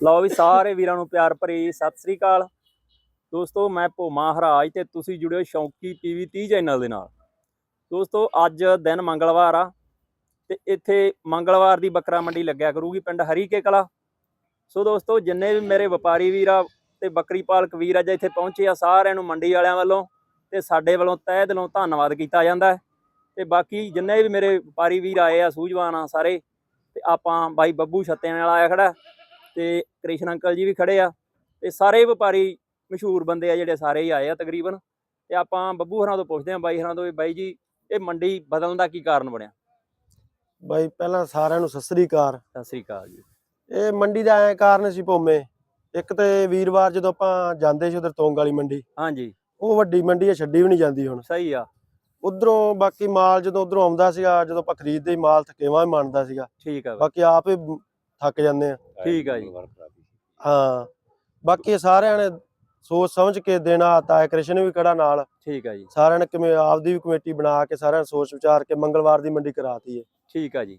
ਲਓ ਵੀ ਸਾਰੇ ਵੀਰਾਂ ਨੂੰ ਪਿਆਰ ਭਰੀ ਸਤਿ ਸ੍ਰੀ ਅਕਾਲ। ਦੋਸਤੋ, ਮੈਂ ਭੋਮਾ ਹਰਾਜ ਤੇ ਤੁਸੀਂ ਜੁੜਿਓ ਸ਼ੌਂਕੀ ਟੀਵੀ 30 ਚੈਨਲ ਦੇ ਨਾਲ। ਦੋਸਤੋ, ਅੱਜ ਦਿਨ ਮੰਗਲਵਾਰ ਆ ਤੇ ਇੱਥੇ ਮੰਗਲਵਾਰ ਦੀ ਬੱਕਰਾ ਮੰਡੀ ਲੱਗਿਆ ਕਰੂਗੀ ਪਿੰਡ ਹਰੀਕੇ ਕਲਾ। ਸੋ ਦੋਸਤੋ, ਜਿੰਨੇ ਵੀ ਮੇਰੇ ਵਪਾਰੀ ਵੀਰ ਆ ਤੇ ਬੱਕਰੀ ਪਾਲਕ ਵੀਰ ਅੱਜ ਇੱਥੇ ਪਹੁੰਚੇ ਆ ਸਾਰਿਆਂ ਨੂੰ ਮੰਡੀ ਵਾਲਿਆਂ ਵੱਲੋਂ ਤੇ ਸਾਡੇ ਵੱਲੋਂ ਤਹਿ ਦਿਲੋਂ ਧੰਨਵਾਦ ਕੀਤਾ ਜਾਂਦਾ ਹੈ। ਤੇ ਬਾਕੀ ਜਿੰਨੇ ਵੀ ਮੇਰੇ ਵਪਾਰੀ ਵੀਰ ਆਏ ਆ, ਸੂਝਵਾਨ ਆ ਸਾਰੇ, ਤੇ ਆਪਾਂ ਬਾਈ ਬੱਬੂ ਛੱਤਿਆਂ ਵਾਲਾ ਆਇਆ ਖੜਾ। ਤੇ ਕ੍ਰਿਸ਼ਨ ਅੰਕਲ ਜੀ ਵੀ ਖੜੇ ਆ ਤੇ ਸਾਰੇ ਵਪਾਰੀ ਮਸ਼ਹੂਰ ਬੰਦੇ ਆ ਜਿਹੜੇ ਸਾਰੇ ਹੀ ਆਏ ਆ ਤਕਰੀਬਨ। ਤੇ ਆਪਾਂ ਬੱਬੂ ਹਰਾਂ ਤੋਂ ਪੁੱਛਦੇ ਆ ਬਾਈ ਹਰਾਂ ਤੋਂ ਵੀ ਬਾਈ ਜੀ ਇਹ ਮੰਡੀ ਬਦਲਣ ਦਾ ਕੀ ਕਾਰਨ ਬਣਿਆ? ਬਾਈ ਪਹਿਲਾਂ ਸਾਰਿਆਂ ਨੂੰ ਸਤਿ ਸ੍ਰੀ ਅਕਾਲ। ਸਤਿ ਸ੍ਰੀ ਅਕਾਲ ਜੀ। ਇਹ ਮੰਡੀ ਦਾ ਐ ਕਾਰਨ ਸੀ ਭੋਮੇ। ਇੱਕ ਤੇ ਵੀਰਵਾਰ ਜਦੋਂ ਆਪਾਂ ਜਾਂਦੇ ਸੀ ਉਧਰ ਤੋਂਗ ਵਾਲੀ ਮੰਡੀ ਹਾਂਜੀ। ਉਹ ਵੱਡੀ ਮੰਡੀ ਆ ਛੱਡੀ ਵੀ ਨਹੀਂ ਜਾਂਦੀ ਹੁਣ। ਸਹੀ ਆ। ਉਧਰੋਂ ਬਾਕੀ ਮਾਲ ਜਦੋਂ ਉਧਰੋਂ ਆਉਂਦਾ ਸੀਗਾ ਜਦੋਂ ਆਪਾਂ ਖਰੀਦਦੇ ਮਾਲ ਥਕੇਵਾ ਵੀ ਮੰਨਦਾ ਸੀਗਾ। ਠੀਕ ਆ ਬਾਕੀ ਆਪ ਹੀ ਥੱਕ ਜਾਂਦੇ ਆ। ਠੀਕ ਆ ਜੀ। ਹਾਂ ਬਾਕੀ ਸਾਰਿਆਂ ਨੇ ਸੋਚ ਸਮਝ ਕੇ ਦੇਣਾ ਤਾਇਆ ਕ੍ਰਿਸ਼ਨ ਵੀ ਕੜਾ ਨਾਲ। ਠੀਕ ਆ ਜੀ। ਸਾਰਿਆਂ ਨੇ ਕਿਵੇਂ ਆਪਦੀ ਵੀ ਕਮੇਟੀ ਬਣਾ ਕੇ ਸਾਰਿਆਂ ਨੇ ਸੋਚ ਵਿਚਾਰ ਕੇ ਮੰਗਲਵਾਰ ਦੀ ਮੰਡੀ ਕਰਾਤੀ ਹੈ ਠੀਕ ਆ ਜੀ।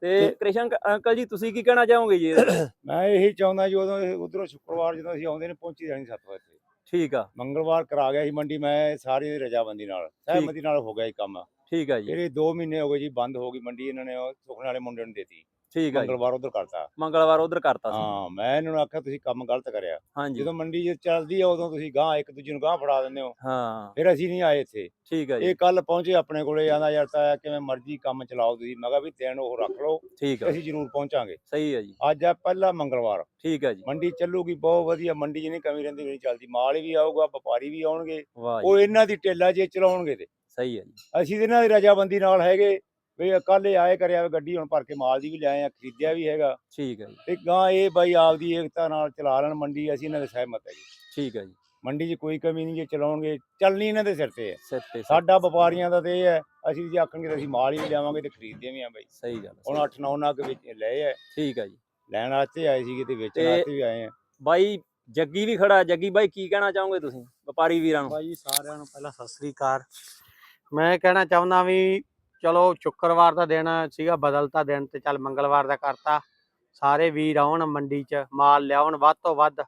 ਤੇ ਤੇ- ਕ੍ਰਿਸ਼ਨ ਅੰਕ- ਅੰਕਲ ਜੀ ਤੁਸੀਂ ਕੀ ਕਹਿਣਾ ਚਾਹੋਗੇ ਜੀ? ਮੈਂ ਇਹੀ ਚਾਹੁੰਦਾ ਜੀ ਉਦੋਂ ਉਧਰੋਂ ਸ਼ੁੱਕਰਵਾਰ ਜਦੋਂ ਅਸੀਂ ਆਉਂਦੇ ਨੇ ਪਹੁੰਚੀ ਜਾਣੀ ਸੱਤ ਵਜੇ। ਠੀਕ ਆ। ਮੰਗਲਵਾਰ ਕਰਾ ਗਿਆ ਸੀ ਮੰਡੀ ਮੈਂ ਸਾਰੀ ਰਜਾਬੰਦੀ ਨਾਲ ਸਹਿਮਤੀ ਨਾਲ ਹੋ ਗਿਆ ਇਹ ਕੰਮ। ਠੀਕ ਆ ਜੀ। ਇਹ 2 ਮਹੀਨੇ ਹੋ ਗਏ ਜੀ ਬੰਦ ਹੋ ਗਈ ਮੰਡੀ ਇਹਨਾਂ ਨੇ ਸੁਖਣ ਵਾਲੇ ਮੁੰਡੇ ਨੂੰ ਦੇਤੀ। ਠੀਕ ਜੀ। ਮੰਗਲਵਾਰ ਉਧਰ ਕਰਤਾ। ਮੰਗਲਵਾਰ ਉਧਰ ਕਰਤਾ ਸੀ। ਹਾਂ ਮੈਂ ਇਹਨਾਂ ਨੂੰ ਆਖਿਆ ਤੁਸੀਂ ਕੰਮ ਗਲਤ ਕਰਿਆ। ਹਾਂਜੀ। ਜਦੋਂ ਮੰਡੀ ਜੇ ਚੱਲਦੀ ਆ ਉਦੋਂ ਤੁਸੀਂ ਗਾਂ ਇੱਕ ਦੂਜੇ ਨੂੰ ਗਾਂ ਫੜਾ ਦਿੰਦੇ ਹੋ। ਹਾਂ। ਫਿਰ ਅਸੀਂ ਨਹੀਂ ਆਏ ਇੱਥੇ। ਠੀਕ ਜੀ। ਇਹ ਕੱਲ ਪਹੁੰਚੇ ਆਪਣੇ ਕੋਲੇ ਆਂਦਾ ਯਾਰ ਤਾਂ ਕਿਵੇਂ ਮਰਜ਼ੀ ਕੰਮ ਚਲਾਓ ਤੁਸੀਂ। ਮੈਂ ਕਿਹਾ ਵੀ ਦਿਨ ਉਹ ਰੱਖ ਲਓ ਠੀਕ ਆ। ਅਸੀਂ ਜ਼ਰੂਰ ਪਹੁੰਚਾਂਗੇ। ਸਹੀ ਆ ਜੀ। ਅੱਜ ਆ ਪਹਿਲਾ ਮੰਗਲਵਾਰ। ਠੀਕ ਆ ਜੀ। ਮੰਡੀ ਚੱਲੂਗੀ ਬਹੁਤ ਵਧੀਆ। ਮੰਡੀ 'ਚ ਨਹੀਂ ਕਮੀ ਰਹਿੰਦੀ ਨਹੀਂ ਚੱਲਦੀ। ਮਾਲ ਵੀ ਆਊਗਾ ਵਪਾਰੀ ਵੀ ਆਉਣਗੇ। ਉਹ ਇਹਨਾਂ ਦੀ ਟੇਲਾ ਜੇ ਚਲਾਉਣਗੇ ਤੇ। ਸਹੀ ਆ ਜੀ। ਅਸੀਂ ਇਹਨਾਂ ਦੀ ਰਜਾਬੰਦੀ ਨਾਲ ਹੈਗੇ। ਵੀ ਕੱਲ ਇਹ ਆਏ ਕਰਿਆ ਗੱਡੀ ਹੁਣ ਭਰ ਕੇ ਮਾਲ ਦੀ ਵੀ ਲਿਆਏ ਆ ਖਰੀਦਿਆ ਵੀ ਹੈਗਾ। ਠੀਕ ਆ ਜੀ। ਤੇ ਗਾਂ ਇਹ ਬਾਈ ਆਪਦੀ ਏਕਤਾ ਨਾਲ ਚਲਾ ਲੈਣ ਮੰਡੀ ਅਸੀਂ ਇਹਨਾਂ ਦੇ ਸਹਿਮਤ ਹੈ ਜੀ ਠੀਕ ਆ ਜੀ। ਮੰਡੀ 'ਚ ਕੋਈ ਕਮੀ ਨਹੀਂ ਜੇ ਚਲਾਉਣਗੇ ਚੱਲਣੀ ਇਹਨਾਂ ਦੇ ਸਿਰ ਤੇ ਹੈ। ਸਿਰ ਤੇ। ਸਾਡਾ ਵਪਾਰੀਆਂ ਦਾ ਤੇ ਇਹ ਹੈ ਅਸੀਂ ਜੇ ਆਖਣਗੇ ਤਾਂ ਅਸੀਂ ਮਾਲ ਹੀ ਵੀ ਲਿਆਵਾਂਗੇ ਤੇ ਖਰੀਦਦੇ ਵੀ ਆ ਬਾਈ। ਸਹੀ ਗੱਲ ਹੁਣ ਸਹੀ। 8-9 ਨਗ ਵਿੱਚ ਲਏ ਆ। ਠੀਕ ਆ ਜੀ। ਲੈਣ ਵਾਸਤੇ ਆਏ ਸੀਗੇ ਤੇ ਵੇਚਣ ਵਾਸਤੇ ਵੀ ਆਏ ਆ। ਬਾਈ ਜੱਗੀ ਵੀ ਖੜਾ ਜੱਗੀ ਬਾਈ ਕੀ ਕਹਿਣਾ ਚਾਹੋਗੇ ਤੁਸੀਂ ਵਪਾਰੀ ਵੀਰਾਂ ਨੂੰ? ਭਾਈ ਸਾਰਿਆਂ ਨੂੰ ਪਹਿਲਾਂ ਸਤਿ ਸ੍ਰੀ ਅਕਾਲ। ਮੈਂ ਕਹਿਣਾ ਚਾਹੁੰਦਾ ਵੀ ਚਲੋ ਸ਼ੁੱਕਰਵਾਰ ਦਾ ਦਿਨ ਸੀਗਾ ਬਦਲਤਾ ਦਿਨ ਤੇ ਚੱਲ ਮੰਗਲਵਾਰ ਦਾ ਕਰਤਾ। ਸਾਰੇ ਵੀਰ ਆਉਣ ਮੰਡੀ 'ਚ ਮਾਲ ਲਿਆਉਣ ਵੱਧ ਤੋਂ ਵੱਧ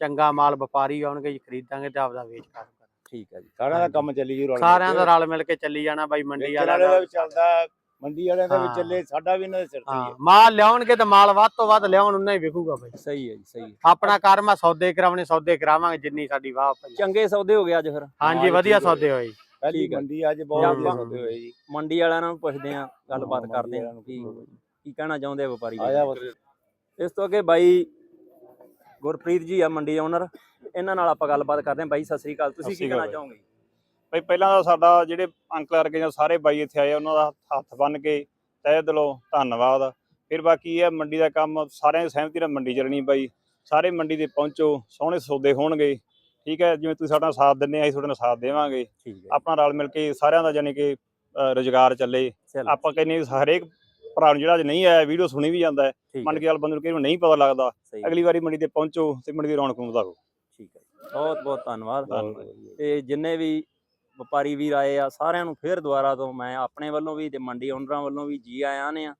ਚੰਗਾ ਮਾਲ ਵਪਾਰੀ ਆਉਣਗੇ ਜੀ ਖਰੀਦਾਂਗੇ ਤੇ ਆਪਦਾ ਵੇਚ ਕਰ ਠੀਕ ਆ ਜੀ ਸਾਰਿਆਂ ਦਾ ਕੰਮ ਚੱਲੀ ਜੂ ਰਲ ਸਾਰਿਆਂ ਦਾ। ਰਲ ਮਿਲ ਕੇ ਚੱਲੀ ਜਾਣਾ ਬਾਈ ਮੰਡੀ ਵਾਲਿਆਂ ਵਾਲੇ ਦਾ ਚੱਲਦਾ ਮੰਡੀ ਵਾਲਿਆਂ ਦਾ ਵੀ ਹਾਂ। ਚੱਲੇ ਸਾਡਾ ਵੀ ਇਹਨਾਂ ਦੇ ਸਿਰ ਤੇ ਹੀ ਹਾਂ। ਹੈ ਮਾਲ ਲਿਆਉਣਗੇ ਤੇ ਮਾਲ ਵੱਧ ਤੋਂ ਵੱਧ ਲਿਆਉਣ ਉਹਨਾਂ ਹੀ ਵਿਕੂਗਾ ਬਾਈ। ਸਹੀ ਹੈ ਜੀ ਸਹੀ ਹੈ। ਆਪਣਾ ਕਰਮ ਆ ਸੌਦੇ ਕਰਾਉਣੇ ਸੌਦੇ ਕਰਾਵਾਂਗੇ ਜਿੰਨੀ ਸਾਡੀ ਵਾਹ ਪਈ ਚੰਗੇ ਸੌਦੇ ਹੋ ਗਏ ਅੱਜ ਫਿਰ। ਹਾਂਜੀ ਵਧੀਆ। ਸੌਦੇ ਹੋਏ ਜੀ। ਪਹਿਲੀ ਠੀਕ ਹੈ। ਮੰਡੀ ਅੱਜ ਬਹੁਤ ਵਧੀਆ ਆਪਾਂ- ਸੌਦੇ ਹੋਏ ਜੀ। ਮੰਡੀ ਵਾਲਿਆਂ ਨੂੰ ਪੁੱਛਦੇ ਆ ਗੱਲਬਾਤ ਕਰਦੇ ਆ ਵਾਲਿਆਂ ਨੂੰ ਕੀ। ਕੀ ਕਹਿਣਾ ਚਾਹੁੰਦੇ ਆ ਵਪਾਰੀ ਵੀਰ? ਆਇਆ ਬਸ। ਇਸ ਤੋਂ ਅੱਗੇ ਬਾਈ ਗੁਰਪ੍ਰੀਤ ਜੀ ਆ ਮੰਡੀ ਓਨਰ ਇਹਨਾਂ ਨਾਲ ਆਪਾਂ ਗੱਲਬਾਤ ਕਰਦੇ ਆ ਬਾਈ ਸਤਿ ਸ੍ਰੀ ਅਕਾਲ। ਤੁਸੀਂ ਸਤਿ ਕੀ ਸ੍ਰੀ ਕਹਿਣਾ ਅਕਾਲ ਚਾਹੋਗੇ? ਬਈ ਪਹਿਲਾਂ ਤਾਂ ਸਾਡਾ ਜਿਹੜੇ ਅੰਕਲ ਵਰਗੇ ਜਾਂ ਸਾਰੇ ਬਾਈ ਇੱਥੇ ਆਏ ਉਹਨਾਂ ਦਾ ਹੱਥ ਬੰਨ ਕੇ ਤਹਿ ਦਿਲੋਂ ਧੰਨਵਾਦ। ਫਿਰ ਬਾਕੀ ਇਹ ਆ ਮੰਡੀ ਦਾ ਕੰਮ ਸਾਰਿਆਂ ਦੀ ਸਹਿਮਤੀ ਨਾਲ ਮੰਡੀ ਚੱਲਣੀ ਬਾਈ। ਸਾਰੇ ਮੰਡੀ ਤੇ ਪਹੁੰਚੋ ਸੋਹਣੇ ਸੌਦੇ ਹੋਣਗੇ। ਠੀਕ ਹੈ ਜਿਵੇਂ ਤੁਸੀਂ ਸਾਡਾ ਸਾਥ ਦਿੰਦੇ ਆ ਅਸੀਂ ਤੁਹਾਡੇ ਨਾਲ ਸਾਥ ਦੇਵਾਂਗੇ। ਠੀਕ ਹੈ। ਆਪਣਾ ਰਲ ਮਿਲ ਕੇ ਸਾਰਿਆਂ ਦਾ ਜਾਨੀ ਕਿ ਰੁਜ਼ਗਾਰ ਚੱਲੇ। ਚਲੋ। ਆਪਾਂ ਕਹਿੰਦੇ ਵੀ ਹਰੇਕ ਭਰਾ ਨੂੰ ਜਿਹੜਾ ਅੱਜ ਨਹੀਂ ਆਇਆ ਵੀਡੀਓ ਸੁਣੀ ਵੀ ਜਾਂਦਾ ਹੈ। ਠੀਕ ਮੰਨ ਕੇ ਚੱਲ ਬੰਦੇ ਨੂੰ ਵਾਰ ਨਹੀਂ ਪਤਾ ਲੱਗਦਾ। ਸਹੀ ਅਗਲੀ ਵਾਰੀ ਮੰਡੀ ਤੇ ਪਹੁੰਚੋ ਤੇ ਮੰਡੀ ਦੀ ਰੌਣਕ ਨੂੰ ਵਧਾਓ। ਠੀਕ ਹੈ। ਜੀ। ਬਹੁਤ ਬਹੁਤ ਧੰਨਵਾਦ। ਤੇ ਜਿੰਨੇ ਵੀ ਵਪਾਰੀ ਵੀਰ ਆਏ ਆ ਸਾਰਿਆਂ ਨੂੰ ਫੇਰ ਦੁਬਾਰਾ ਤੋਂ ਮੈਂ ਆਪਣੇ ਵੱਲੋਂ ਵੀ ਤੇ ਮੰਡੀ ਓਨਰਾਂ ਵੱਲੋਂ ਵੀ ਜੀ ਆਇਆਂ ਨੇ ਆ।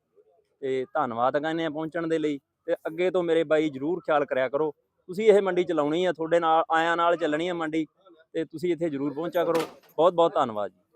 ਤੇ ਧੰਨਵਾਦ ਕਹਿੰਦੇ ਆ ਪਹੁੰਚਣ ਦੇ ਲਈ। ਤੇ ਅੱਗੇ ਤੋਂ ਮੇਰੇ ਬਾਈ ਜਰੂਰ ਖਿਆਲ ਕਰਿਆ ਕਰੋ। ਤੁਸੀਂ ਇਹ ਮੰਡੀ ਚਲਾਉਣੀ ਆ, ਤੁਹਾਡੇ ਨਾਲ, ਆਇਆਂ ਨਾਲ ਚੱਲਣੀ ਆ ਮੰਡੀ, ਤੇ ਤੁਸੀਂ ਇੱਥੇ ਜਰੂਰ ਪਹੁੰਚਿਆ ਕਰੋ। ਬਹੁਤ ਬਹੁਤ ਧੰਨਵਾਦ ਜੀ।